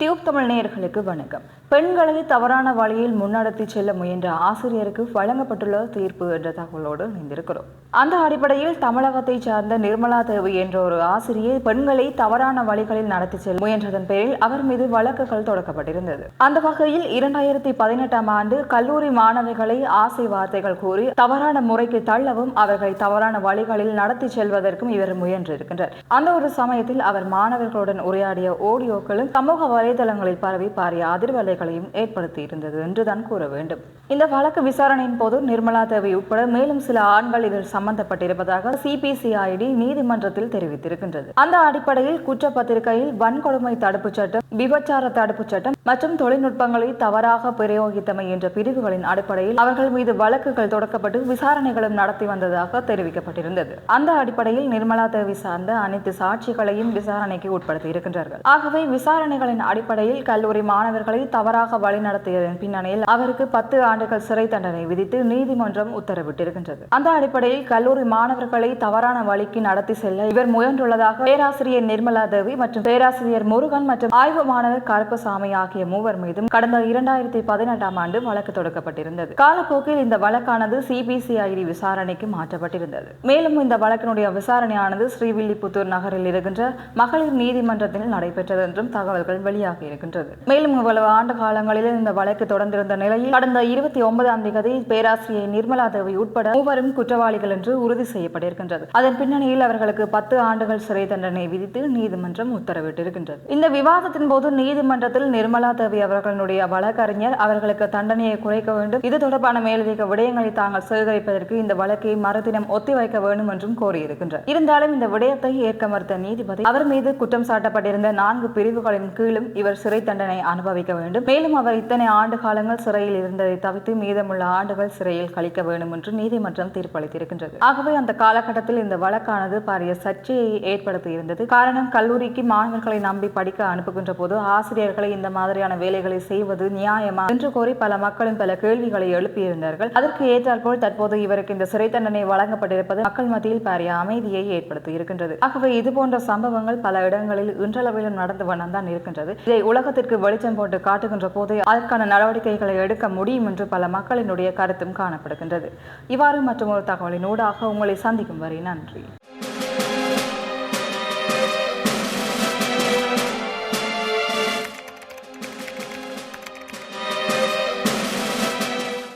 Tube Tamil நேயர்களுக்கு வணக்கம். பெண்களை தவறான வழியில் முன்னடத்தி செல்ல முயன்ற ஆசிரியருக்கு வழங்கப்பட்டுள்ள தீர்ப்பு என்ற தகவலோடு இணைந்திருக்கிறோம். அந்த அடிப்படையில் தமிழகத்தை சார்ந்த நிர்மலா தேவி என்ற ஒரு ஆசிரியை பெண்களை தவறான வழிகளில் நடத்தி செல்ல முயன்றதன் பேரில் அவர் மீது வழக்குகள் தொடக்கப்பட்டிருந்தது. அந்த வகையில் இரண்டாயிரத்தி பதினெட்டாம் ஆண்டு கல்லூரி மாணவிகளை ஆசை வார்த்தைகள் கூறி தவறான முறைக்கு தள்ளவும் அவர்களை தவறான வழிகளில் நடத்தி செல்வதற்கும் இவர் முயன்றிருக்கின்றார். அந்த ஒரு சமயத்தில் அவர் மாணவர்களுடன் உரையாடிய ஆடியோக்களும் சமூக வலைதளங்களில் பரவி பாரிய அதிர்வலைகளையும் ஏற்படுத்தி இருந்தது என்றுதான் கூற வேண்டும். இந்த வழக்கு விசாரணையின் போது நிர்மலா தேவி உட்பட மேலும் சில ஆண்கள் இதில் சம்பந்தப்பட்டிருப்பதாக சிபிசிஐடி நீதிமன்றத்தில் தெரிவித்திருக்கின்றது. அந்த அடிப்படையில் குற்றப்பத்திரிகையில் வன்கொடுமை தடுப்புச் சட்டம் விபச்சார தடுப்புச் சட்டம் மற்றும் தொழில்நுட்பங்களை தவறாக பிரயோகித்தமை என்ற பிரிவுகளின் அடிப்படையில் அவர்கள் மீது வழக்குகள் தொடக்கப்பட்டு விசாரணைகளும் நடத்தி வந்ததாக தெரிவிக்கப்பட்டிருந்தது. அந்த அடிப்படையில் நிர்மலா தேவி சார்ந்த அனைத்து சாட்சிகளையும் விசாரணைக்கு உட்படுத்தி இருக்கின்றார்கள் ஆகவே விசாரணைகளின் அடிப்படையில் கல்லூரி மாணவர்களை தவறாக வழிநடத்தியதன் பின்னணியில் அவருக்கு பத்து ஆண்டுகள் சிறை தண்டனை விதித்து நீதிமன்றம் உத்தரவிட்டிருக்கின்றது. அந்த அடிப்படையில் கல்லூரி மாணவர்களை தவறான வழிக்கு நடத்தி செல்ல இவர் முயன்றுள்ளதாக பேராசிரியர் நிர்மலா தேவி மற்றும் பேராசிரியர் முருகன் மற்றும் ஆய்வு மாணவர் கருப்பசாமி ஆகிய மூவர் மீதும் கடந்த இரண்டாயிரத்தி பதினெட்டாம் ஆண்டு வழக்கு தொடக்கப்பட்டிருந்தது. காலப்போக்கில் இந்த வழக்கானது சிபிசிஐடி விசாரணைக்கு மாற்றப்பட்டிருந்தது. மேலும் இந்த வழக்கினுடைய விசாரணையானது ஸ்ரீவில்லிபுத்தூர் நகரில் இருக்கின்ற மகளிர் நீதிமன்றத்தில் நடைபெற்றது என்றும் தகவல்கள் வெளியாகி இருக்கின்றது. மேலும் இவ்வளவு ஆண்டு காலங்களில் இந்த வழக்கு தொடர்ந்திருந்த நிலையில் கடந்த இருபத்தி ஒன்பதாம் தேதி பேராசிரியை நிர்மலா தேவி உட்பட மூவரும் குற்றவாளிகள் என்று உறுதி செய்யப்பட்டிருக்கின்றது. அதன் பின்னணியில் அவர்களுக்கு பத்து ஆண்டுகள் சிறை தண்டனை விதித்து நீதிமன்றம் உத்தரவிட்டிருக்கின்றது. இந்த விவாதத்தின் போது நீதிமன்றத்தில் நிர்மலா தேவி அவர்களுடைய வழக்கறிஞர் அவர்களுக்கு தண்டனையை குறைக்க வேண்டும். இது தொடர்பான மேலதிக விடயங்களை தாங்கள் சேகரிப்பதற்கு இந்த வழக்கை மறுதினம் ஒத்திவைக்க வேண்டும் என்றும் கோரியிருக்கின்றார். இருந்தாலும் இந்த விடயத்தை ஏற்க மறுத்த நீதிபதி அவர் மீது குற்றம் சாட்டப்பட்டிருந்த நான்கு பிரிவுகளின் கீழும் இவர் சிறை தண்டனை அனுபவிக்க வேண்டும். மேலும் அவர் இத்தனை ஆண்டு காலங்கள் சிறையில் இருந்ததை தவிர்த்து மீதமுள்ள ஆண்டுகள் சிறையில் கழிக்க வேண்டும் என்று நீதிமன்றம் தீர்ப்பளித்திருக்கின்றது. ஆகவே அந்த காலகட்டத்தில் இந்த வழக்கானது பாரிய சர்ச்சையை ஏற்படுத்தி இருந்தது காரணம் கல்லூரிக்கு மாணவர்களை நம்பி படிக்க அனுப்புகின்ற போது ஆசிரியர்களை இந்த மாதிரியான வேலைகளை செய்வது நியாயமா என்று கோரி பல மக்களும் பல கேள்விகளை எழுப்பியிருந்தார்கள். அதற்கு ஏற்றாற்போல் தற்போது இவருக்கு இந்த சிறை தண்டனை வழங்கப்பட்டிருப்பது மக்கள் மத்தியில் பாரிய அமைதியை ஏற்படுத்தி இருக்கின்றது ஆகவே இது போன்ற சம்பவங்கள் பல இடங்களில் இன்றளவிலும் நடந்து வண்ணம்தான் இருக்கின்றது. இதை உலகத்திற்கு வெளிச்சம் போட்டு காட்டுகின்ற இருக்கின்ற போதே அதற்கான நடவடிக்கைகளை எடுக்க முடியும் என்று பல மக்களினுடைய கருத்தும் காணப்படுகின்றது. இவ்வாறு மற்றும் ஒரு தகவலின் ஊடாக உங்களை சந்திக்கும் வரை நன்றி.